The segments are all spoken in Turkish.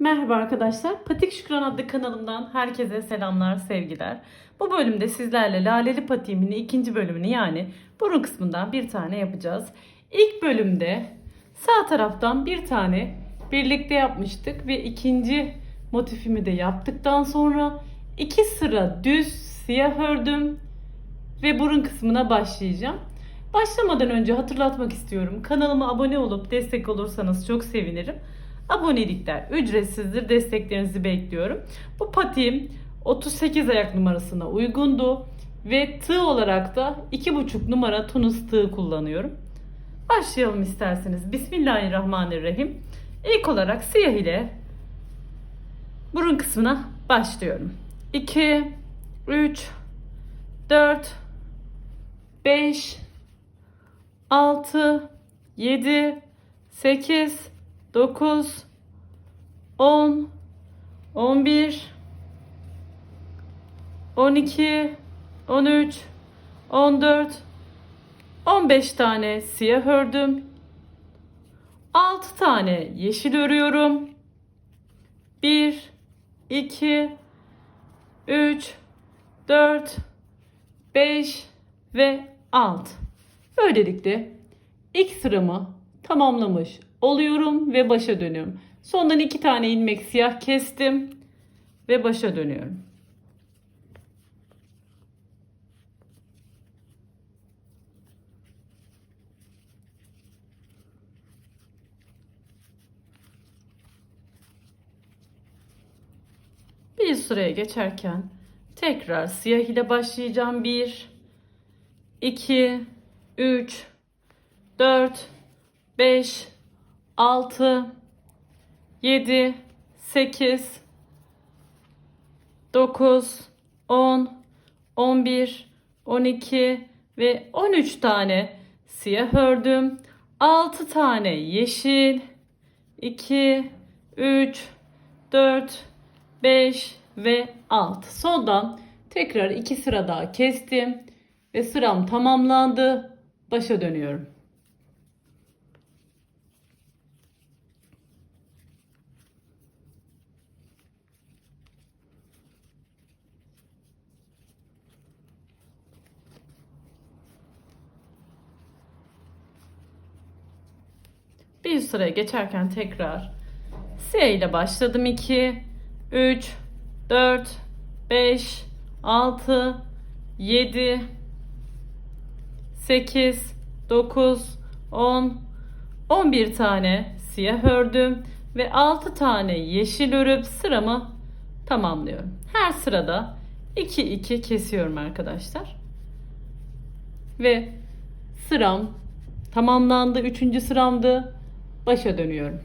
Merhaba arkadaşlar. Patik Şükran adlı kanalımdan herkese selamlar, sevgiler. Bu bölümde sizlerle Laleli Patiğimin ikinci bölümünü yani burun kısmından bir tane yapacağız. İlk bölümde sağ taraftan bir tane birlikte yapmıştık ve ikinci motifimi de yaptıktan sonra iki sıra düz siyah ördüm ve burun kısmına başlayacağım. Başlamadan önce hatırlatmak istiyorum. Kanalıma abone olup destek olursanız çok sevinirim. Abonelikler ücretsizdir. Desteklerinizi bekliyorum. Bu patiğim 38 ayak numarasına uygundu. Ve tığ olarak da 2,5 numara tunus tığ kullanıyorum. Başlayalım isterseniz. Bismillahirrahmanirrahim. İlk olarak siyah ile burun kısmına başlıyorum. 2, 3, 4, 5, 6, 7, 8, 9, 10, 11, 12, 13, 14, 15 tane siyah ördüm. 6 tane yeşil örüyorum. 1, 2, 3, 4, 5 ve 6. Böylelikle ilk sıramı tamamlamış oluyorum ve başa dönüyorum. Sondan iki tane ilmek siyah kestim ve başa dönüyorum. Bir sıraya geçerken tekrar siyah ile başlayacağım. 1 2 3 4 5 6 7 8 9 10 11 12 ve 13 tane siyah ördüm. 6 tane yeşil 2 3 4 5 ve 6. Sondan tekrar 2 sıra daha kestim ve sıram tamamlandı. Başa dönüyorum. Üst sıraya geçerken tekrar S ile başladım. 2, 3, 4, 5, 6, 7, 8, 9, 10, 11 tane siyah ördüm ve 6 tane yeşil örüp sıramı tamamlıyorum. Her sırada 2 2 kesiyorum arkadaşlar. Ve sıram tamamlandı. Üçüncü sıramdı. Başa dönüyorum.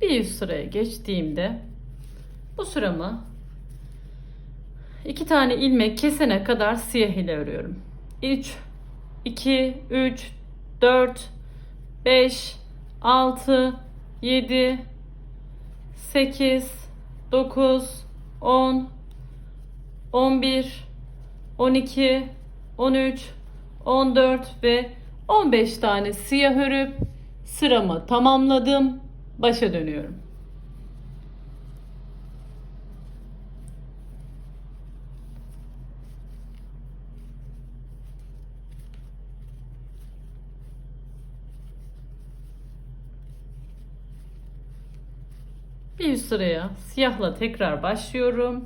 Bir üst sıraya geçtiğimde bu sıramı iki tane ilmek kesene kadar siyah ile örüyorum. 3 2 3 4 5 6 7 8 9 10 11 12 13 14 ve 15 tane siyah örüp sıramı tamamladım. Başa dönüyorum. Bir üst sıraya siyahla tekrar başlıyorum.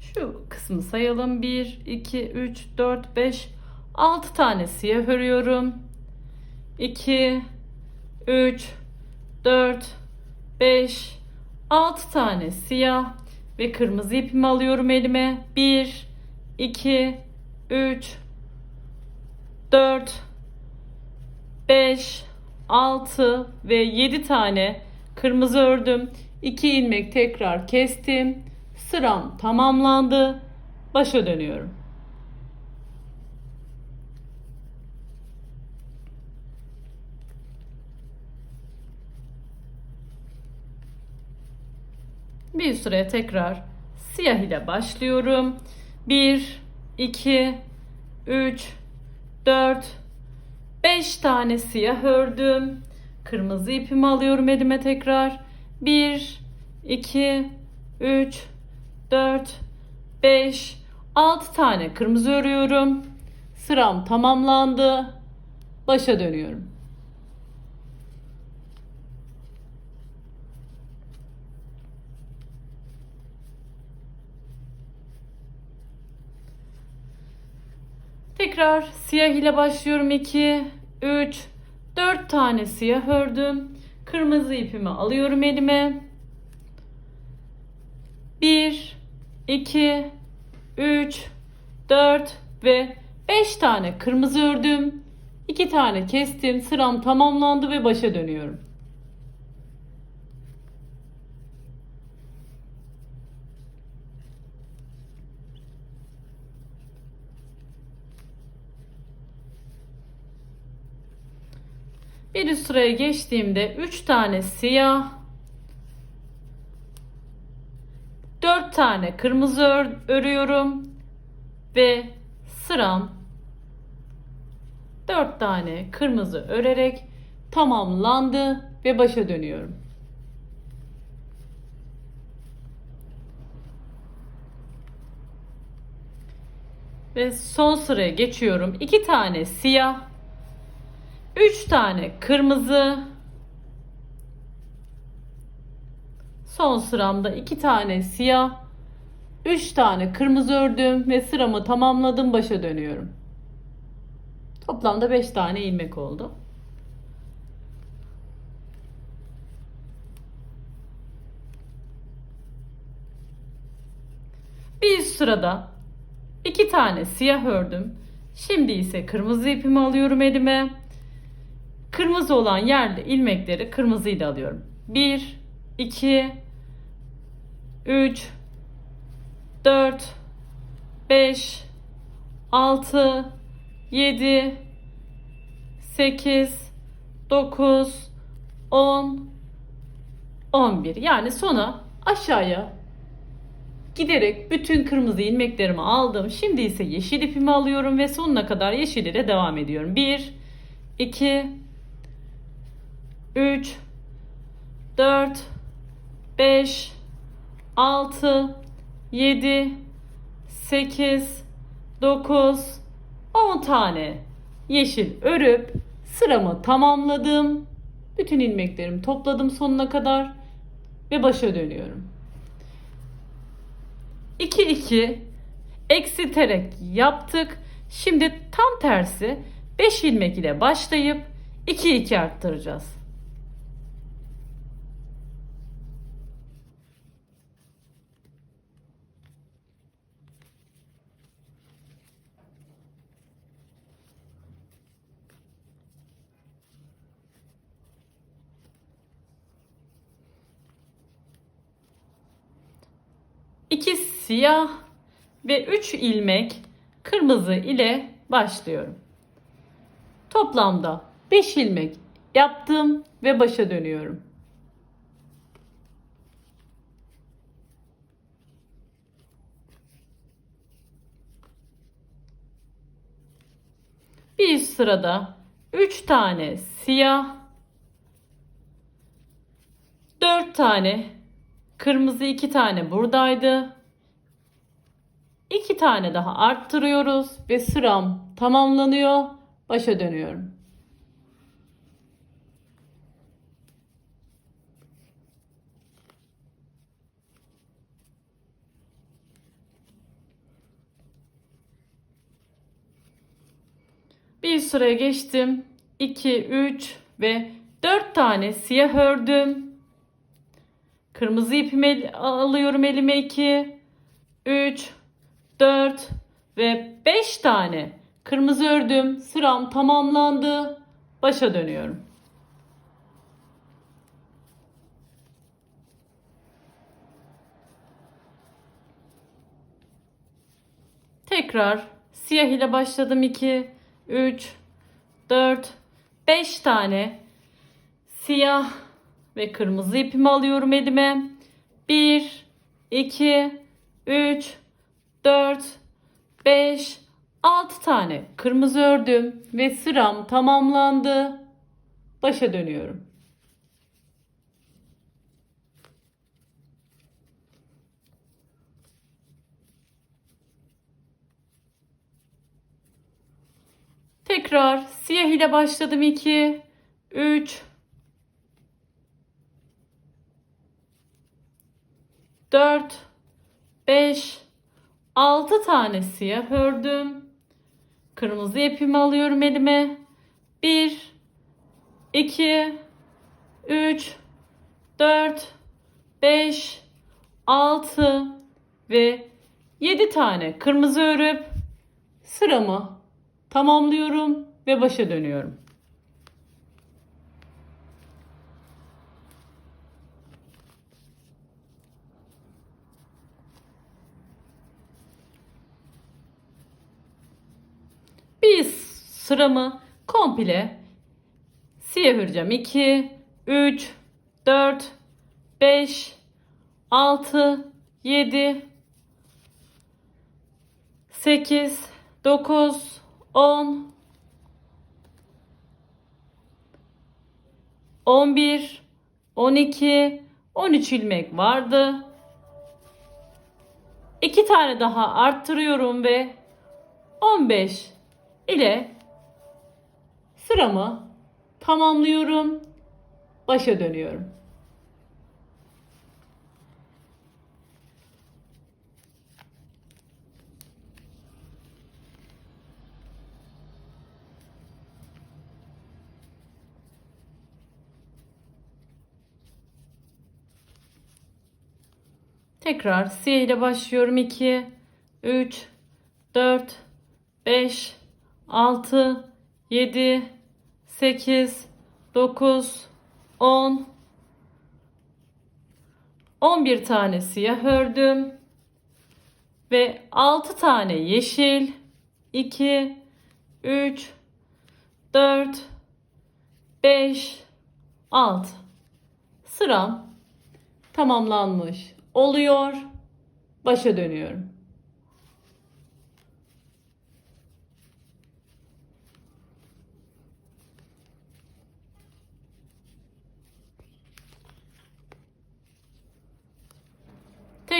Şu kısmı sayalım. 1, 2, 3, 4, 5, 6 tane siyah örüyorum. 2, 3, 4, 5, 6 tane siyah ve kırmızı ipimi alıyorum elime. 1, 2, 3, 4, 5, 6 ve 7 tane kırmızı ördüm. 2 ilmek tekrar kestim. Sıram tamamlandı. Başa dönüyorum. Bir süre tekrar siyah ile başlıyorum. 1, 2, 3, 4, 5 tane siyah ördüm. Kırmızı ipimi alıyorum elime tekrar. 1, 2, 3, 4, 5, 6 tane kırmızı örüyorum. Sıram tamamlandı. Başa dönüyorum. Tekrar siyah ile başlıyorum. 2, 3, 4 tane siyah ördüm. Kırmızı ipimi alıyorum elime. 1, 2, 3, 4 ve 5 tane kırmızı ördüm. 2 tane kestim. Sıram tamamlandı ve başa dönüyorum. Bir üst sıraya geçtiğimde 3 tane siyah, 4 tane kırmızı ör- örüyorum ve sıram 4 tane kırmızı örerek tamamlandı ve başa dönüyorum. Ve son sıraya geçiyorum. 2 tane siyah, 3 tane kırmızı. Son sıramda 2 tane siyah, 3 tane kırmızı ördüm ve sıramı tamamladım. Başa dönüyorum. Toplamda 5 tane ilmek oldu. Bir üst sırada 2 tane siyah ördüm. Şimdi ise kırmızı ipimi alıyorum elime. Kırmızı olan yerli ilmekleri kırmızıyla alıyorum. 1, 2, 3, 4, 5, 6, 7, 8, 9, 10, 11. Yani sona aşağıya giderek bütün kırmızı ilmeklerimi aldım. Şimdi ise yeşil ipimi alıyorum ve sonuna kadar yeşil ile devam ediyorum. 1, 2, 3 4 5 6 7 8 9 10 tane yeşil örüp sıramı tamamladım. Bütün ilmeklerimi topladım sonuna kadar ve başa dönüyorum. 2 2 eksilterek yaptık. Şimdi tam tersi 5 ilmek ile başlayıp 2 2 arttıracağız. İki siyah ve 3 ilmek kırmızı ile başlıyorum. Toplamda 5 ilmek yaptım ve başa dönüyorum. Bir sırada 3 tane siyah, 4 tane kırmızı 2 tane buradaydı. 2 tane daha arttırıyoruz ve sıram tamamlanıyor. Başa dönüyorum. Bir sıraya geçtim. 2, 3 ve 4 tane siyah ördüm. Kırmızı ipimi alıyorum elime 2, 3, 4 ve 5 tane kırmızı ördüm. Sıram tamamlandı. Başa dönüyorum. Tekrar siyah ile başladım 2, 3, 4, 5 tane siyah ve kırmızı ipimi alıyorum elime. 1, 2, 3, 4, 5, 6 tane kırmızı ördüm ve sıram tamamlandı. Başa dönüyorum. Tekrar siyah ile başladım 2, 3, 4, 5, 6 tane siyah ördüm. Kırmızı ipimi alıyorum elime. 1, 2, 3, 4, 5, 6 ve 7 tane kırmızı örüp sıramı tamamlıyorum ve başa dönüyorum. Bir sıramı komple siyah öreceğim. 2, 3, 4, 5, 6, 7, 8, 9, 10, 11, 12, 13 ilmek vardı. İki tane daha arttırıyorum ve 15 ile sıramı tamamlıyorum. Başa dönüyorum. Tekrar siyah ile başlıyorum. 2, 3, 4, 5, 6, 7, 8, 9, 10, 11 tane siyah ördüm. Ve 6 tane yeşil, 2, 3, 4, 5, 6. Sıram tamamlanmış oluyor. Başa dönüyorum.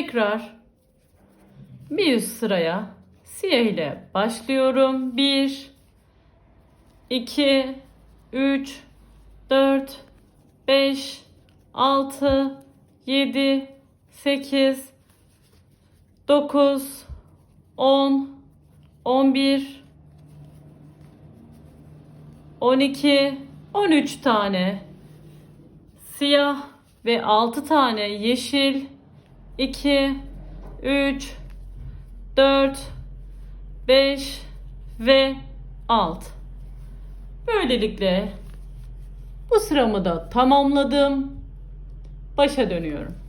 Tekrar bir üst sıraya siyah ile başlıyorum. 1 2 3 4 5 6 7 8 9 10 11 12 13 tane siyah ve 6 tane yeşil 2 3 4 5 ve 6 Böylelikle bu sıramı da tamamladım. Başa dönüyorum.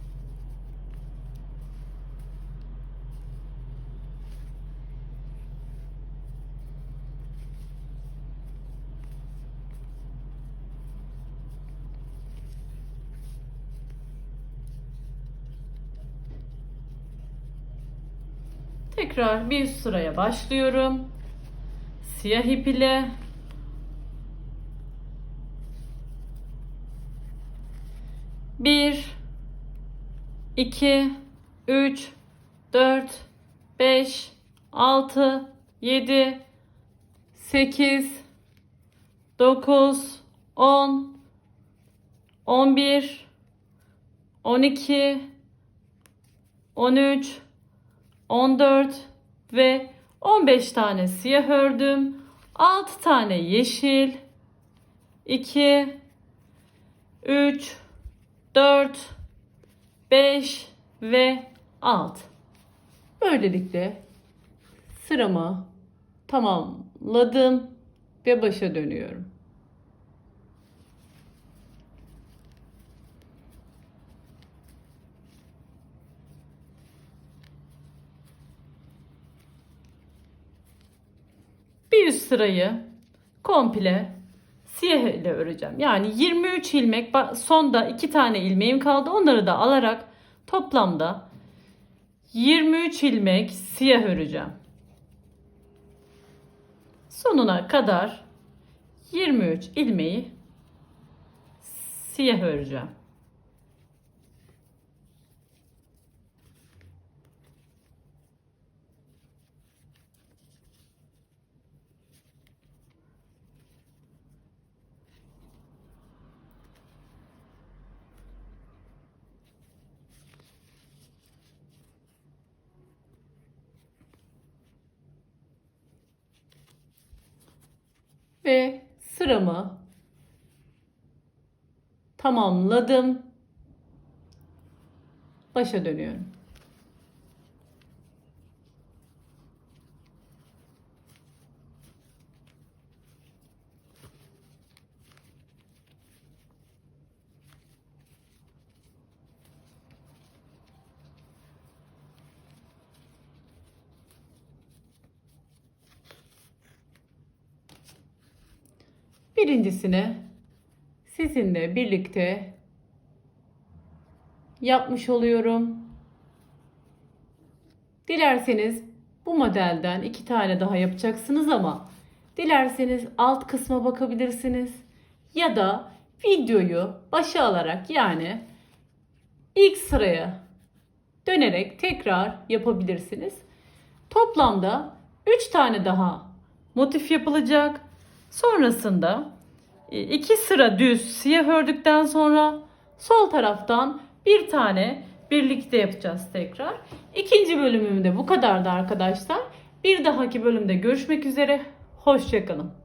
Tekrar bir sıraya başlıyorum. Siyah ip ile bir, iki, üç, dört, beş, altı, yedi, sekiz, dokuz, on, on bir, on iki, on üç, 14 ve 15 tane siyah ördüm. 6 tane yeşil. 2 3 4 5 ve 6. Böylelikle sıramı tamamladım ve başa dönüyorum. bir üst sırayı komple siyah ile öreceğim. Yani 23 ilmek sonda 2 tane ilmeğim kaldı. Onları da alarak toplamda 23 ilmek siyah öreceğim. Sonuna kadar 23 ilmeği siyah öreceğim. Ve sıramı tamamladım. Başa dönüyorum. Birincisini sizinle birlikte yapmış oluyorum. Dilerseniz bu modelden iki tane daha yapacaksınız ama dilerseniz alt kısma bakabilirsiniz ya da videoyu başa alarak yani ilk sıraya dönerek tekrar yapabilirsiniz. Toplamda 3 tane daha motif yapılacak. Sonrasında e, iki sıra düz siyah ördükten sonra sol taraftan bir tane birlikte yapacağız tekrar. İkinci bölümümde bu kadardı arkadaşlar. Bir dahaki bölümde görüşmek üzere. Hoşçakalın.